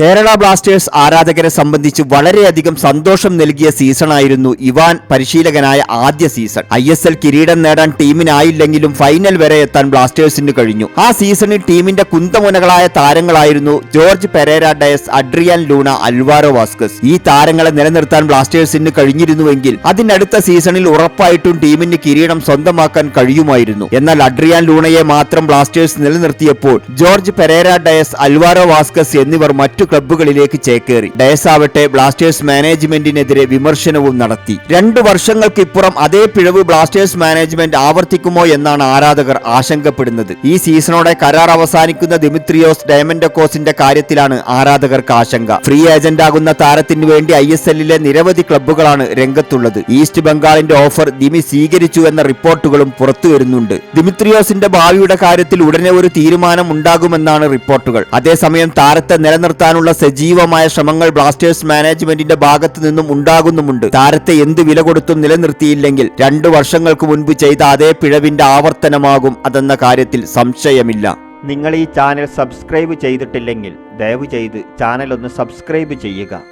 Kerala Blasters ആരാധകരെ സംബന്ധിച്ച് വളരെയധികം സന്തോഷം നൽകിയ സീസണായിരുന്നു ഇവാൻ പരിശീലകനായ ആദ്യ സീസൺ. ഐ എസ് എൽ കിരീടം നേടാൻ ടീമിനായില്ലെങ്കിലും ഫൈനൽ വരെ എത്താൻ ബ്ലാസ്റ്റേഴ്സിന് കഴിഞ്ഞു. ആ സീസണിൽ ടീമിന്റെ കുന്തമുനകളായ താരങ്ങളായിരുന്നു Jorge Pereyra Diaz Adrian Luna Alvaro Vazquez. ഈ താരങ്ങളെ നിലനിർത്താൻ ബ്ലാസ്റ്റേഴ്സിന് കഴിഞ്ഞിരുന്നുവെങ്കിൽ അതിനടുത്ത സീസണിൽ ഉറപ്പായിട്ടും ടീമിന് കിരീടം സ്വന്തമാക്കാൻ കഴിയുമായിരുന്നു. എന്നാൽ അഡ്രിയാൻ ലൂണയെ മാത്രം Blasters നിലനിർത്തിയപ്പോൾ Jorge Pereyra Diaz Alvaro Vazquez എന്നിവർ മറ്റു ക്ലബ്ബുകളിലേക്ക് ചേക്കേറി. ഡയസ് ആവട്ടെ ബ്ലാസ്റ്റേഴ്സ് മാനേജ്മെന്റിനെതിരെ വിമർശനവും നടത്തി. രണ്ടു വർഷങ്ങൾക്കിപ്പുറം അതേ പിഴവ് ബ്ലാസ്റ്റേഴ്സ് മാനേജ്മെന്റ് ആവർത്തിക്കുമോ എന്നാണ് ആരാധകർ ആശങ്കപ്പെടുന്നത്. ഈ സീസണോടെ കരാർ അവസാനിക്കുന്ന ദിമിത്രിയോസ് ഡയമൻഡക്കോസിന്റെ കാര്യത്തിലാണ് ആരാധകർക്ക് ആശങ്ക. ഫ്രീ ഏജന്റ് ആകുന്ന താരത്തിനു വേണ്ടി ഐ എസ് എല്ലിലെ നിരവധി ക്ലബ്ബുകളാണ് രംഗത്തുള്ളത്. ഈസ്റ്റ് ബംഗാളിന്റെ ഓഫർ ദിമി സ്വീകരിച്ചു എന്ന റിപ്പോർട്ടുകളും പുറത്തുവരുന്നുണ്ട് ദിമിത്രിയോസിന്റെ ഭാവിയുടെ കാര്യത്തിൽ ഉടനെ ഒരു തീരുമാനം ഉണ്ടാകുമെന്നാണ് റിപ്പോർട്ടുകൾ. അതേസമയം താരത്തെ നിലനിർത്താനുള്ള സജീവമായ ശ്രമങ്ങൾ ബ്ലാസ്റ്റേഴ്സ് മാനേജ്മെന്റിന്റെ ഭാഗത്തു നിന്നും ഉണ്ടാകുന്നുമുണ്ട്. താരത്തെ എന്ത് വില കൊടുത്തും നിലനിർത്തിയില്ലെങ്കിൽ രണ്ടു വർഷങ്ങൾക്ക് മുൻപ് ചെയ്ത അതേ പിഴവിന്റെ ആവർത്തനമാകും അതെന്ന കാര്യത്തിൽ സംശയമില്ല. നിങ്ങൾ ഈ ചാനൽ സബ്സ്ക്രൈബ് ചെയ്തിട്ടില്ലെങ്കിൽ ദയവ് ചെയ്ത് ചാനൽ ഒന്ന് സബ്സ്ക്രൈബ് ചെയ്യുക.